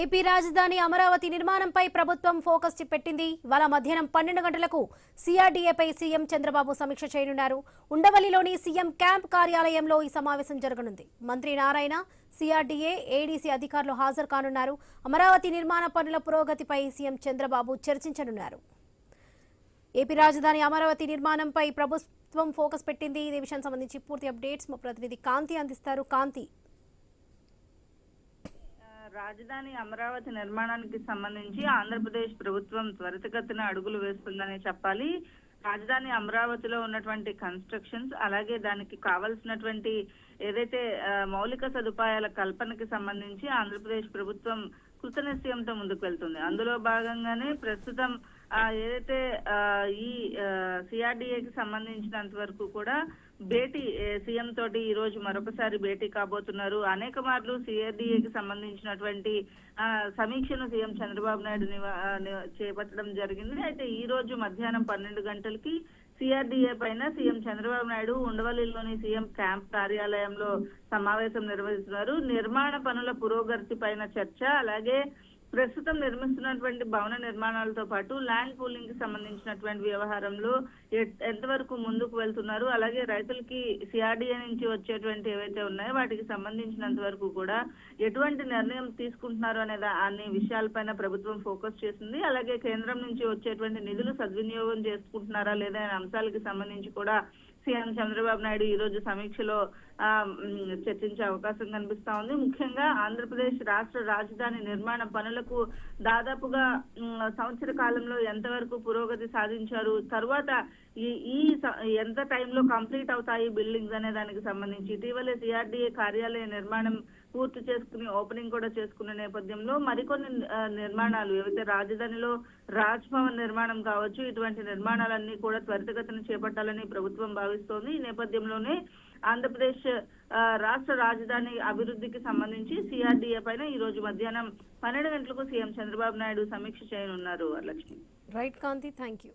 AP రాజధాని అమరావతి నిర్మాణంపై ప్రభుత్వం ఫోకస్ పెట్టింది. వాళ్ళ మధ్యాహ్నం పన్నెండు గంటలకు సిఆర్డీఏపై సీఎం చంద్రబాబు సమీక్ష చేయనున్నారు. ఉండవల్లిలోని సీఎం క్యాంప్ కార్యాలయంలో ఈ సమావేశం జరగనుంది. మంత్రి నారాయణ సిఆర్డీఏ ఏడీసీ అధికారులు హాజరు కానున్నారు. అమరావతి నిర్మాణ పనుల పురోగతిపై సీఎం చంద్రబాబు చర్చించనున్నారు. ఏపీ రాజధాని అమరావతి నిర్మాణంపై ప్రభుత్వం ఫోకస్ పెట్టింది. ఇదే విషయానికి సంబంధించి పూర్తి అప్డేట్స్ మా ప్రతినిధి కాంతి అందిస్తారు. కాంతి రాజధాని అమరావతి నిర్మాణానికి సంబంధించి ఆంధ్రప్రదేశ్ ప్రభుత్వం త్వరితగతిన అడుగులు వేస్తుందని చెప్పాలి. రాజధాని అమరావతిలో ఉన్నటువంటి కన్స్ట్రక్షన్స్ అలాగే దానికి కావలసినటువంటి ఏదైతే మౌలిక సదుపాయాల కల్పనకి సంబంధించి ఆంధ్రప్రదేశ్ ప్రభుత్వం కృతనిశ్చయంతో ముందుకు వెళ్తుంది. అందులో భాగంగానే ప్రస్తుతం ఏదైతే ఆ, ఈ సిఆర్డిఏకి సంబంధించినంత వరకు కూడా భేటీ సీఎం తోటి ఈ రోజు మరొకసారి భేటీ కాబోతున్నారు. అనేక మార్లు సిఆర్డిఏకి సంబంధించినటువంటి ఆ, సమీక్షను సీఎం చంద్రబాబు నాయుడు ని- చేపట్టడం జరిగింది. అయితే ఈ రోజు మధ్యాహ్నం పన్నెండు గంటలకి సిఆర్డిఏ పైన సీఎం చంద్రబాబు నాయుడు ఉండవల్లిలోని సీఎం క్యాంప్ కార్యాలయంలో సమావేశం నిర్వహిస్తున్నారు. నిర్మాణ పనుల పురోగతి పైన చర్చ అలాగే ప్రస్తుతం నిర్మిస్తున్నటువంటి భవన నిర్మాణాలతో పాటు ల్యాండ్ పూలింగ్కి సంబంధించినటువంటి వ్యవహారంలో ఎ- ఎంతవరకు ముందుకు వెళ్తున్నారు? అలాగే రైతులకి సిఆర్డిఏ నుంచి వచ్చేటువంటి ఏవైతే ఉన్నాయో వాటికి సంబంధించినంత వరకు కూడా ఎటువంటి నిర్ణయం తీసుకుంటున్నారు అనే అన్ని అనే విషయాలపైన ప్రభుత్వం ఫోకస్ చేసింది అలాగే కేంద్రం నుంచి వచ్చేటువంటి నిధులు సద్వినియోగం చేసుకుంటున్నారా లేదా అనే అంశాలకి సంబంధించి కూడా సీఎం చంద్రబాబు నాయుడు ఈ రోజు సమీక్షలో చర్చించే అవకాశం కనిపిస్తా ఉంది. ముఖ్యంగా ఆంధ్రప్రదేశ్ రాష్ట్ర రాజధాని నిర్మాణ పనులకు దాదాపుగా సంవత్సర కాలంలో ఎంతవరకు పురోగతి సాధించారు? తర్వాత ఈ ఈ ఎంత టైంలో కంప్లీట్ అవుతాయి బిల్డింగ్స్ అనే దానికి సంబంధించి? ఇటీవలే సిఆర్డీఏ కార్యాలయ నిర్మాణం పూర్తి చేసుకుని ఓపెనింగ్ కూడా చేసుకున్న నేపథ్యంలో మరికొన్ని నిర్మాణాలు ఏవైతే రాజధానిలో రాజ్భవన్ నిర్మాణం కావచ్చు ఇటువంటి నిర్మాణాలన్నీ కూడా త్వరితగతిన చేపట్టాలని ప్రభుత్వం భావిస్తోంది. ఈ నేపథ్యంలోనే ఆంధ్రప్రదేశ్ రాష్ట్ర రాజధాని అభివృద్ధికి సంబంధించి సిఆర్డీఏ పైన ఈ రోజు మధ్యాహ్నం పన్నెండు గంటలకు సీఎం చంద్రబాబు నాయుడు సమీక్ష చేయనున్నారు Varalakshmi. Right Kanthi thank you